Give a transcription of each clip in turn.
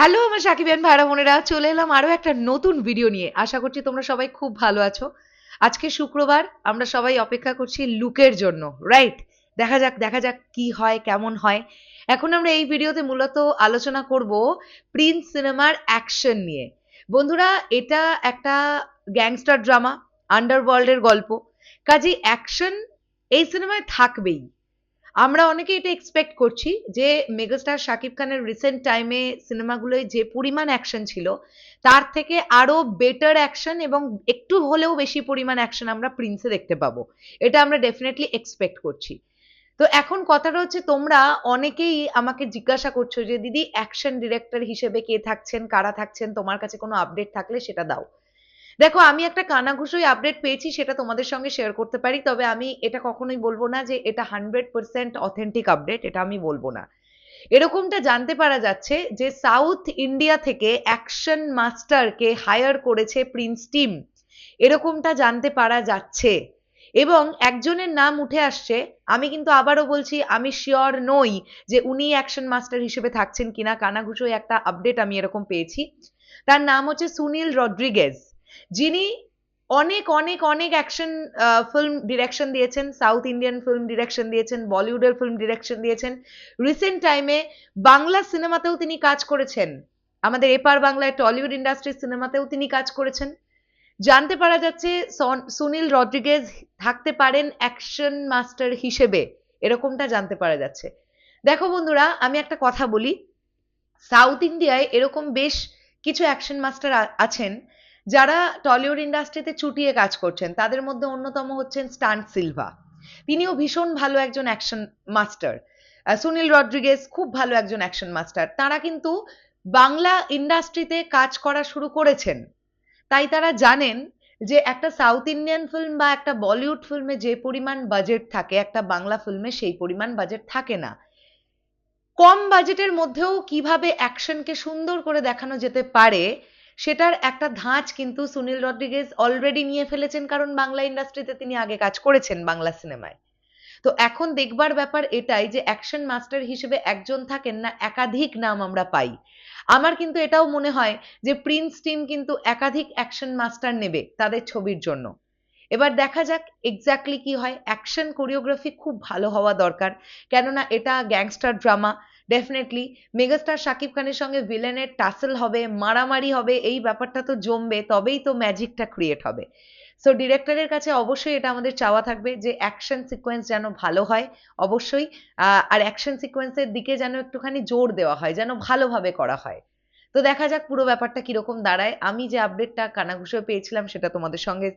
Hello, আমার সাকিবিয়ান ভাইরা বোনেরা, চলে এলাম আরও একটা নতুন ভিডিও নিয়ে। আশা করছি তোমরা সবাই খুব ভালো আছো। আজকে শুক্রবার, আমরা সবাই অপেক্ষা করছি লুকের জন্য রাইট দেখা যাক দেখা যাক কি হয়, কেমন হয়। এখন আমরা এই ভিডিওতে মূলত আলোচনা করব প্রিন্স সিনেমার অ্যাকশন নিয়ে। বন্ধুরা, এটা একটা গ্যাংস্টার ড্রামা আন্ডারওয়ার্ল্ডের গল্প। কাজে অ্যাকশন এই সিনেমায় থাকবেই। আমরা অনেকে এটা এক্সপেক্ট করছি যে মেগাস্টার শাকিব খানের রিসেন্ট টাইমে সিনেমাগুলোয় যে পরিমাণ অ্যাকশন ছিল, তার থেকে আরও বেটার অ্যাকশন এবং একটু হলেও বেশি পরিমাণ অ্যাকশন আমরা প্রিন্সে দেখতে পাবো। এটা আমরা ডেফিনেটলি এক্সপেক্ট করছি। তো এখন কথাটা হচ্ছে তোমরা অনেকেই আমাকে জিজ্ঞাসা করছ যে, দিদি অ্যাকশন ডিরেক্টর হিসেবে কে থাকছেন? কারা থাকছেন? তোমার কাছে কোনো আপডেট থাকলে সেটা দাও। দেখো, আমি একটা কানাঘুষোই আপডেট পেয়েছি, সেটা তোমাদের সঙ্গে শেয়ার করতে পারি, তবে আমি এটা কখনোই বলব না যে এটা হান্ড্রেড পার্সেন্ট অথেন্টিক আপডেট এটা আমি বলব না। এরকমটা জানতে পারা যাচ্ছে যে সাউথ ইন্ডিয়া থেকে অ্যাকশন মাস্টারকে হায়ার করেছে প্রিন্স টিম এরকমটা জানতে পারা যাচ্ছে। এবং একজনের নাম উঠে আসছে, আমি কিন্তু আবারও বলছি, আমি শিওর নই যে উনি অ্যাকশন মাস্টার হিসেবে থাকছেন কিনা কানাঘুষোয় একটা আপডেট আমি এরকম পেয়েছি। তার নাম হচ্ছে সুনীল রড্রিগেজ। যিনি অনেক অনেক অনেক অ্যাকশন ফিল্ম ডিরেকশন দিয়েছেন সাউথ ইন্ডিয়ান ফিল্ম ডিরেকশন দিয়েছেন বলিউডের ফিল্ম ডিরেকশন দিয়েছেন। রিসেন্ট টাইমে বাংলা সিনেমাতেও তিনি কাজ করেছেন। আমাদের এপার বাংলায় টলিউড ইন্ডাস্ট্রির সিনেমাতেও তিনি কাজ করেছেন। জানতে পারা যাচ্ছে সুনীল রড্রিগেজ থাকতে পারেন অ্যাকশন মাস্টার হিসেবে। এরকমটা জানতে পারা যাচ্ছে। দেখো বন্ধুরা, আমি একটা কথা বলি। সাউথ ইন্ডিয়ায় এরকম বেশ কিছু অ্যাকশন মাস্টার আছেন। যারা টলিউড ইন্ডাস্ট্রিতে চুটিয়ে কাজ করছেন, তাদের মধ্যে অন্যতম হচ্ছেন স্টান সিলভা। তিনিও ভীষণ ভালো একজন অ্যাকশন মাস্টার। সুনীল রড্রিগেজ খুব ভালো একজন অ্যাকশন মাস্টার। তারা কিন্তু বাংলা ইন্ডাস্ট্রিতে কাজ করা শুরু করেছেন। তাই তারা জানেন যে একটা সাউথ ইন্ডিয়ান ফিল্ম বা একটা বলিউড ফিল্মে যে পরিমাণ বাজেট থাকে, একটা বাংলা ফিল্মে সেই পরিমাণ বাজেট থাকে না। কম বাজেটের মধ্যেও কীভাবে অ্যাকশনকে সুন্দর করে দেখানো যেতে পারে সেটার একটা ধাঁচ কিন্তু সুনীল রড্রিগেজ অলরেডি নিয়ে ফেলেছেন, কারণ বাংলা ইন্ডাস্ট্রিতে তিনি আগে কাজ করেছেন বাংলা সিনেমায় তো এখন দেখবার ব্যাপার এটাই যে অ্যাকশন মাস্টার হিসেবে একজন থাকেন না, একাধিক নাম আমরা পাই। আমার কিন্তু এটাও মনে হয় যে প্রিন্স টিম কিন্তু একাধিক অ্যাকশন মাস্টার নেবে তাদের ছবির জন্য। এবার দেখা যাক এক্স্যাক্টলি কি হয়। অ্যাকশন কোরিওগ্রাফি খুব ভালো হওয়া দরকার, কেননা এটা gangster drama definitely megastar Shakib খানের সঙ্গে ভিলেনের টাসেল হবে, মারামারি হবে, এই ব্যাপারটা তো জমবে, তবেই তো ম্যাজিকটা ক্রিয়েট হবে। সো ডিরেক্টরের কাছে অবশ্যই এটা আমাদের চাওয়া থাকবে যে অ্যাকশন সিকোয়েন্স যেন ভালো হয়, অবশ্যই। আর অ্যাকশন সিকোয়েন্সের দিকে যেন একটুখানি জোর দেওয়া হয়, যেন ভালোভাবে করা হয়। তো দেখা যাক পুরো ব্যাপারটা কীরকম দাঁড়ায়। আমি যে আপডেটটা কানাঘুষো পেয়েছিলাম সেটা তোমাদের সঙ্গে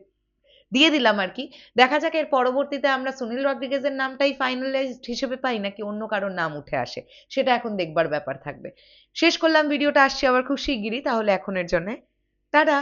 দিয়ে দিলাম আর কি। দেখা যাক এর পরবর্তীতে আমরা সুনীল রড্রিগেজের নামটাই ফাইনালাইজড হিসেবে পাই নাকি অন্য কারোর নাম উঠে আসে, সেটা এখন দেখবার ব্যাপার থাকবে। শেষ করলাম, ভিডিওটা আসছে আবার খুব শিগগিরই, তাহলে এখনের জন্যে। টাটা!